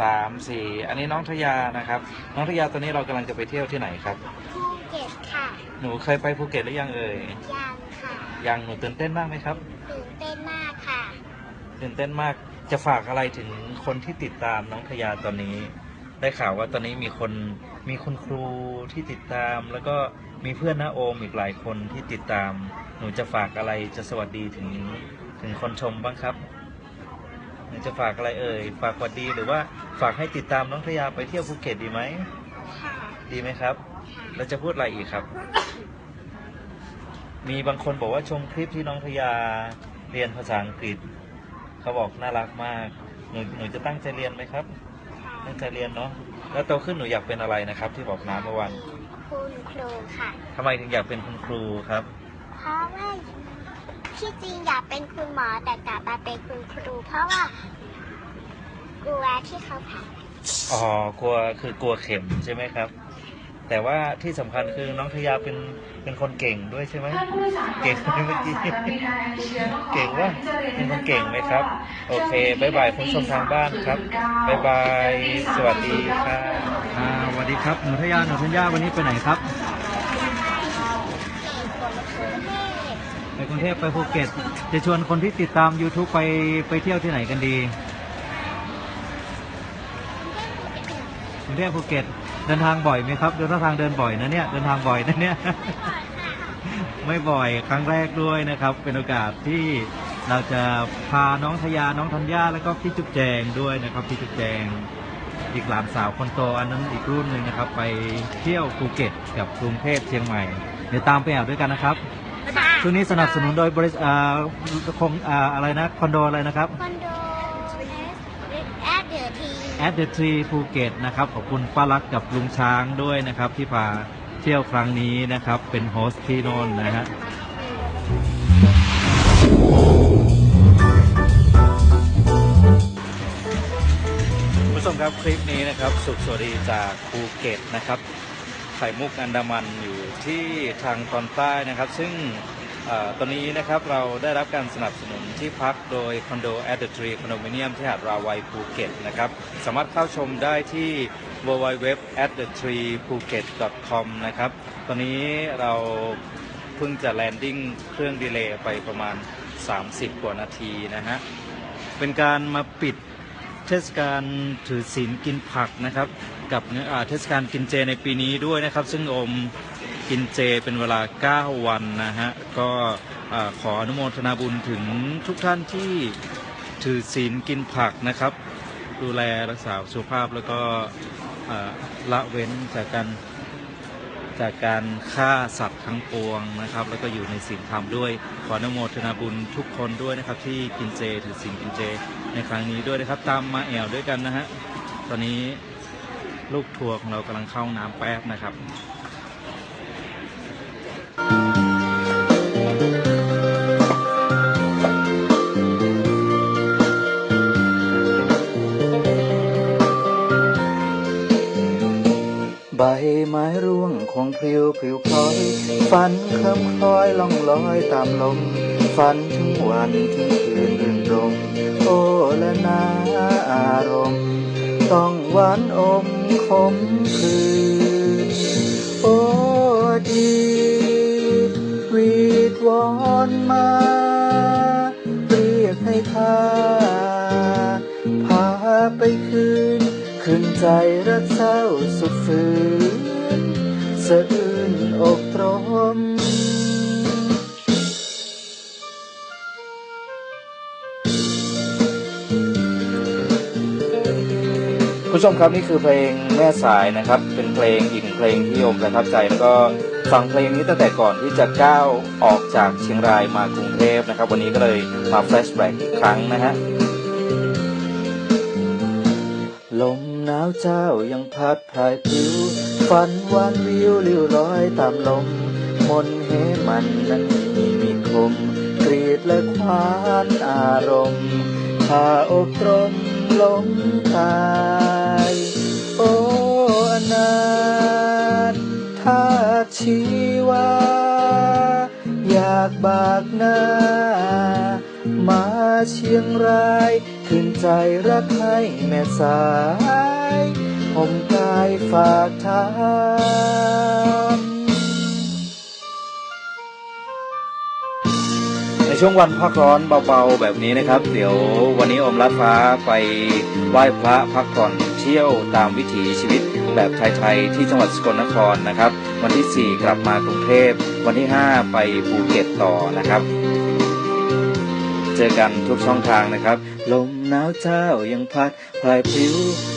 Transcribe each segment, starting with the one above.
สามสี่อันนี้น้องทยานะครับ น้องทยาตอนนี้เรากำลังจะไปเที่ยวที่ไหนครับ ภูเก็ตค่ะหนูเคยไปภูเก็ตหรือยังเอ่ยยังค่ะยังหนูตื่นเต้นมากไหมครับตื่นเต้นมากค่ะตื่นเต้นมากจะฝากอะไรถึงคนที่ติดตามน้องทยาตอนนี้ ได้ข่าวว่าตอนนี้มีคนมีคุณครูที่ติดตาม แล้วก็มีเพื่อนน้าโอมอีกหลายคนที่ติดตาม หนูจะฝากอะไรจะสวัสดีถึงถึงคนชมบ้างครับ หนูจะฝากอะไรเอ่ย ฝากสวัสดีหรือว่าฝากให้ติดตามน้องทยาไปเที่ยวภูเก็ตดีไหม ค่ะ ดีไหมครับค่ะแล้วจะพูดอะไรอีกครับ มีบางคนบอกว่าชมคลิปที่น้องทยาเรียนภาษาอังกฤษ เขาบอกน่ารักมาก หนูหนูจะตั้งใจเรียนไหมครับค่ะตั้งใจเรียนเนาะ แล้วโตขึ้นหนูอยากเป็นอะไรนะครับ ที่บอกน้ำเมื่อวันคุณครูค่ะทำไมถึงอยากเป็นคุณครูครับ เพราะว่า ที่จริงอยากเป็นคุณหมอแต่กลับมาเป็นคุณครู เพราะว่ากลัวที่เขาผ่าอ๋อกลัวคือกลัวเข็มใช่ไหมครับ แต่ว่าที่สำคัญคือน้องทยาเป็นเป็นคนเก่งด้วยใช่ไหมท่านผู้โดยสารเก่งโปรดทราบเมื่อกี้ว่าสายการบินไทยแอร์เอเชียต้องขอเก่งวะที่จะรียเป็นคนเก่งไหมครับ โอเคเจ้าหน้บายที่บายคุณผู้ชมทางบ้านครับบายบายสวัสดีครับอ่าสวัสดีครับหนูทยาหนูทัญญาวันนี้ไปไหนครับ ไปกรุงเทพไปภูเก็ต จะชวนคนที่ติดตาม YouTube ไปไปเที่ยวที่ไหนกันดีกรุงเทพภูเก็ตเดินทางบ่อยไหมครับเดินทางเดินบ่อยนะเนี่ยเดินทางบ่อยนะเนี่ย ไม่บ่อยครั้งแรกด้วยนะครับ เป็นโอกาสที่เราจะพาน้องทยาน้องธัญญาแล้วก็พี่จุ๊บแจงด้วยนะครับพี่จุ๊บแจงอีกหลานสาวคนโตอันนั้นอีกรุ่นหนึ่งนะครับ ไปเที่ยวภูเก็ตกับกรุงเทพเชียงใหม่ เดี๋ยวตามไปแอบด้วยกันนะครับ ช่วงนี้สนับสนุนโดยบริษัทอ่าคงอ่าอะไรนะคอนโดอะไรนะครับ คอนโดแอดเดอร์ที at the tree ภูเก็ตนะครับขอบคุณป้ารักกับลุงช้างด้วยนะครับ ที่พาเที่ยวครั้งนี้นะครับ เป็นโฮสต์ที่โน่นนะฮะคุณผู้ชมครับคลิปนี้นะครับ สุขสวัสดีจากภูเก็ตนะครับไข่มุกอันดามันอยู่ที่ทางตอนใต้นะครับ ซึ่งเอ่อ ตอนนี้นะครับเราได้รับการสนับสนุนที่พักโดยคอนโด at the tree condominium ที่หาดราวัยภูเก็ตนะครับสามารถเข้าชมได้ที่ www at the tree phuket com นะครับตอนนี้เราเพิ่งจะแลนดิ้งเครื่องดีเลย์ไปประมาณ 30 กว่านาทีนะฮะเป็นการมาปิดเทศกาลถือศีลกินผักนะครับ กับเทศกาลกินเจในปีนี้ด้วยนะครับ ซึ่งอม กินเจเป็นเวลา 9 วันนะฮะ ก็ขออนุโมทนาบุญถึงทุกท่านที่ถือศีลกินผักนะครับ ดูแลรักษาสุขภาพแล้วก็ละเว้นจากการจากการฆ่าสัตว์ทั้งปวงนะครับ แล้วก็อยู่ในศีลธรรมด้วย ขออนุโมทนาบุญทุกคนด้วยนะครับ ที่กินเจถือศีลกินเจในครั้งนี้ด้วยนะครับ ตามมาแอวด้วยกันนะฮะตอนนี้ลูกทัวร์ของเรากำลังเข้าน้ำแป๊บนะครับ ใบไม้ร่วงคงพลิวพลิวพลอยฝันเคลิ้มคล้อยล่องลอยตามลมฝันถึงวันถึงคืนรื่นรมโอ้ละนาอารมณ์ ต้องหวานอมขมคืนโอ้ดีวีดวอนมา เรียกให้ข้าพาไปคืน คืนใจรักเศร้าสุดฝืนสะอื้นอกตรมคุณผู้ชมครับนี่คือเพลงแม่สายนะครับ เป็นเพลงอีกเพลงที่โยมประทับใจแล้วก็ฟังเพลงนี้ตั้งแต่ก่อนที่จะก้าวออกจากเชียงรายมากรุงเทพนะครับ วันนี้ก็เลยมาแฟลชแบ็กอีกครั้งนะฮะ ลมหนาวเจ้ายังพัดพรายพลิว ฝันวานวิวลิวลอยตามลม มนเหมันนั้นมีมีคมกรีดและควานอารมณ์พาอกตรมลมตาย โอ้อนาถถ้าชีวา อยากบากหน้า มาเชียงรายคืนใจรักให้แม่สายผมกายฝากทานในช่วงวันพักร้อนเบาๆแบบนี้นะครับ เดี๋ยววันนี้อมรัดฟ้าไปไหว้พระพักผ่อนเที่ยวตามวิถีชีวิตแบบไทยๆที่จังหวัดสกลนครนะครับ วันที่ 4 กลับมากรุงเทพ วันที่ 5 ไปภูเก็ตต่อนะครับ เจอกันทุกช่องทางนะครับ ลมหนาวเช้ายังพัดพลายพลิ้ว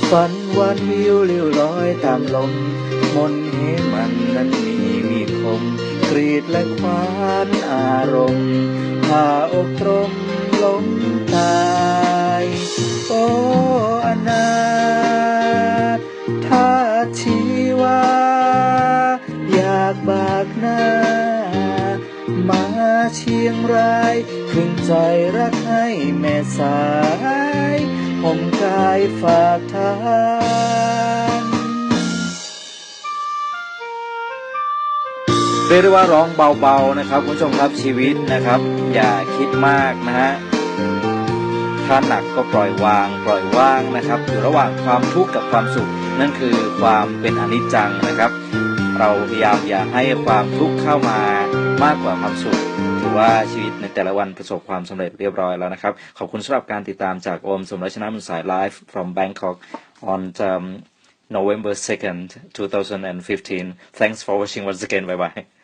ฝันวันวิวเลี้ยวลอยตามลม มนเหมันนั้นมีมีคม กรีดและควานอารมณ์ผ่าอกตรมล้มตาย โอ้อนา เชียงรายคืนใจรักให้แม่สายผมกายฝากทานเรียกได้ว่าร้องเบาๆนะครับคุณผู้ชมครับชีวิตนะครับ อย่าคิดมากนะฮะถ้าหนักก็ปล่อยวาง ปล่อยว่างนะครับ อยู่ระหว่างความทุกข์กับความสุข นั่นคือความเป็นอนิจจังนะครับ เราพยายามอย่าให้ความทุกข์เข้ามามากกว่าความสุข ถือว่าชีวิตในแต่ละวันประสบความสำเร็จเรียบร้อยแล้วนะครับ ขอบคุณสำหรับการติดตามจากโอมสมรัชนามุนสายไลฟ์ from Bangkok on um, November 2nd 2015 thanks for watching once again bye bye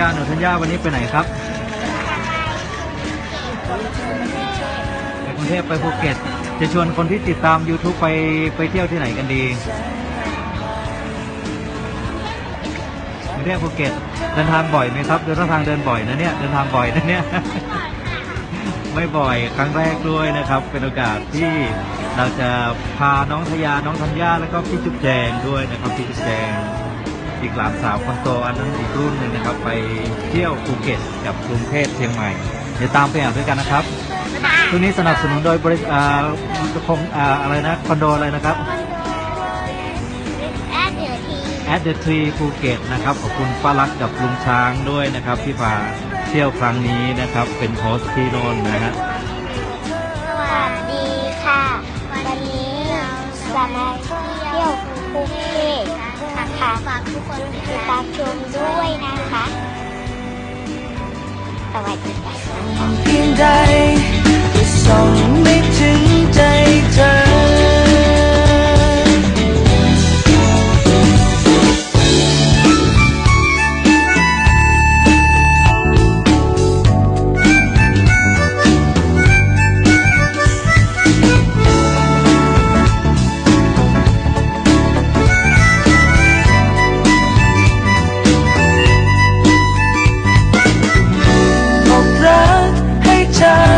ยาหนูธัญญาวันนี้ไปไหนครับไปกรุงเทพไปภูเก็ต จะชวนคนที่ติดตาม YouTube ไปไปเที่ยวที่ไหนกันดีกรุงเทพภูเก็ตเดินทางบ่อยไหมครับเดินทางเดินบ่อยนะเนี่ยเดินทางบ่อยนะเนี่ยไม่บ่อยครั้งแรกด้วยนะครับ เป็นโอกาสที่เราจะพาน้องทยาน้องธัญญาแล้วก็พี่จุ๊บแจงด้วยนะครับพี่จุ๊บแจง อีกหลานสาวคนโตอันนั้นอีกรุ่นหนึ่งนะครับ ไปเที่ยวภูเก็ตกับกรุงเทพเชียงใหม่ เดี๋ยวตามไปอ่านด้วยกันนะครับช่วงนี้สนับสนุนโดยบริษัทอ่าคงอ่าอะไรนะคอนโดอะไรนะครับแอดเดือที at the tree ภูเก็ตนะครับ ขอบคุณป้ารักกับลุงช้างด้วยนะครับ ที่พาเที่ยวครั้งนี้นะครับ เป็นโฮสต์ที่โน่นนะฮะสวัสดีค่ะ วันนี้จะมาเที่ยวภูเก็ต นะคะฝากทุกคนติดตามชมด้วยนะคะ สวัสดีค่ะเพียงใดจะส่งไม่ถึงใจเธอ 자